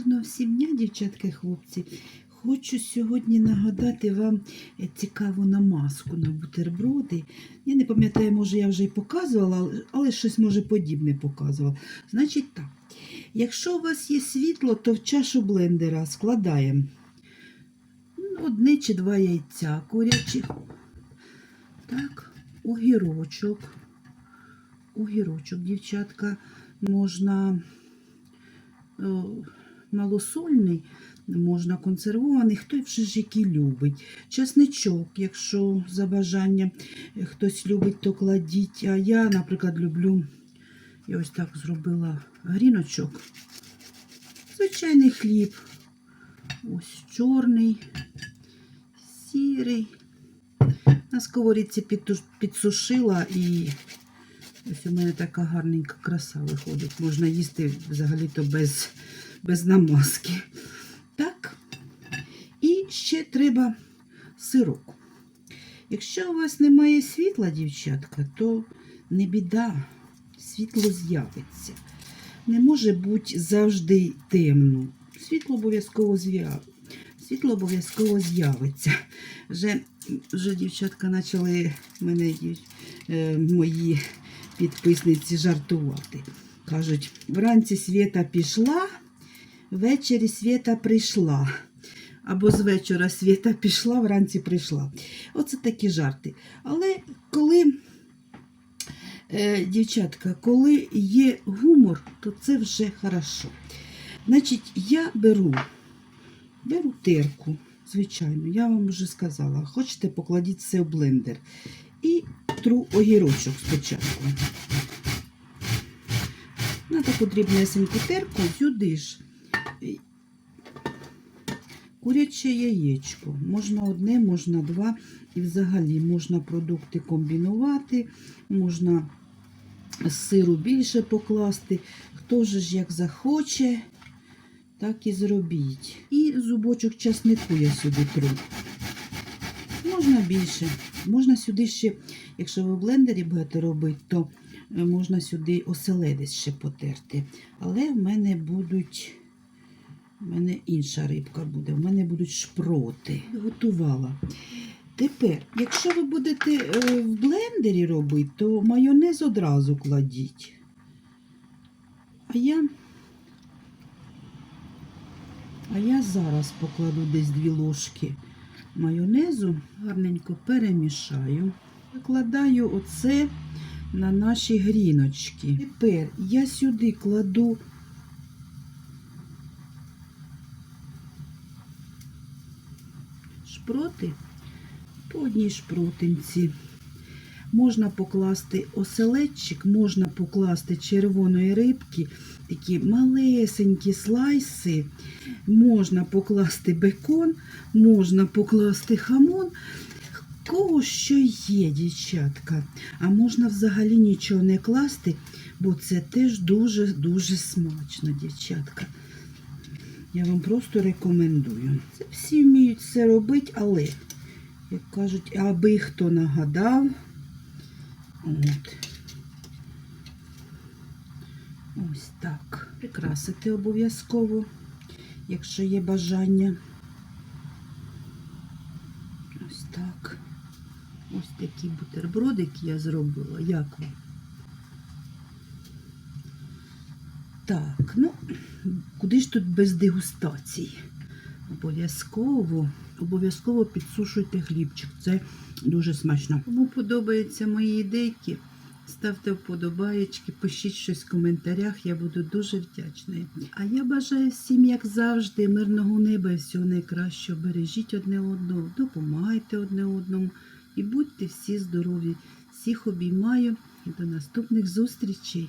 Гарного всім дня, дівчатки, хлопці. Хочу сьогодні нагадати вам е, цікаву намазку на бутерброди. Я не пам'ятаю, може, я вже й показувала, але- щось може подібне показувала. Значить так, якщо у вас є світло, то в чашу блендера складаємо одне чи два яйця курячих. Так, огірочок. Огірочок, дівчатка, можна малосольний, можна консервований, хто вже ж який любить. Чесничок, якщо за бажання хтось любить, то кладіть. А я, наприклад, люблю, я ось так зробила гріночок. Звичайний хліб. Ось чорний, сірий. На сковорідці підсушила і ось у мене така гарненька краса виходить. Можна їсти взагалі-то без, без намазки. Так. І ще треба сирок. Якщо у вас немає світла, дівчатка, то не біда, світло з'явиться. Не може бути завжди темно. Світло обов'язково з'явиться. Світло обов'язково з'явиться. Вже, вже дівчатка почали мене е, мої підписниці жартувати. Кажуть, вранці світа пішла, ввечері світа прийшла. Або з вечора світа пішла, вранці прийшла. Оце такі жарти. Але коли, е, дівчатка, коли є гумор, то це вже хорошо. Значить, я беру, беру терку, звичайно, я вам вже сказала. Хочете, покладіть все в блендер. І тру огірочок спочатку. На таку дрібнесеньку терку сюди ж куряче яєчко. Можна одне, можна два. І взагалі можна продукти комбінувати, можна з сиру більше покласти. Хто ж як захоче, так і зробіть. І зубочок часнику я сюди тру. Можна більше. Можна сюди ще, якщо ви в блендері будете робити, то е, можна сюди оселедець ще потерти. Але в мене будуть. У мене інша рибка буде, в мене будуть шпроти. Готувала. Тепер, якщо ви будете е, в блендері робити, то майонез одразу кладіть. А я, а я зараз покладу десь дві ложки майонезу, гарненько перемішаю. Викладаю оце на наші гріночки. Тепер я сюди кладу шпроти по одній шпротинці. Можна покласти оселедчик, можна покласти червоної рибки, такі малесенькі слайси, можна покласти бекон, можна покласти хамон. Кого що є, дівчатка. А можна взагалі нічого не класти, бо це теж дуже-дуже смачно, дівчатка. Я вам просто рекомендую. Це всі вміють це робити, але, як кажуть, аби хто нагадав. От. Ось так. Прикрасити обов'язково, якщо є бажання. Ось так. Ось такі бутербродики я зробила. Як вам? Так, ну, куди ж тут без дегустації? Обов'язково, обов'язково підсушуйте хлібчик. Це дуже смачно. Кому подобаються мої ідейки, ставте вподобаєчки, пишіть щось в коментарях, я буду дуже вдячна. А я бажаю всім, як завжди, мирного неба і всього найкращого. Бережіть одне одного, допомагайте одне одному і будьте всі здорові. Всіх обіймаю і до наступних зустрічей.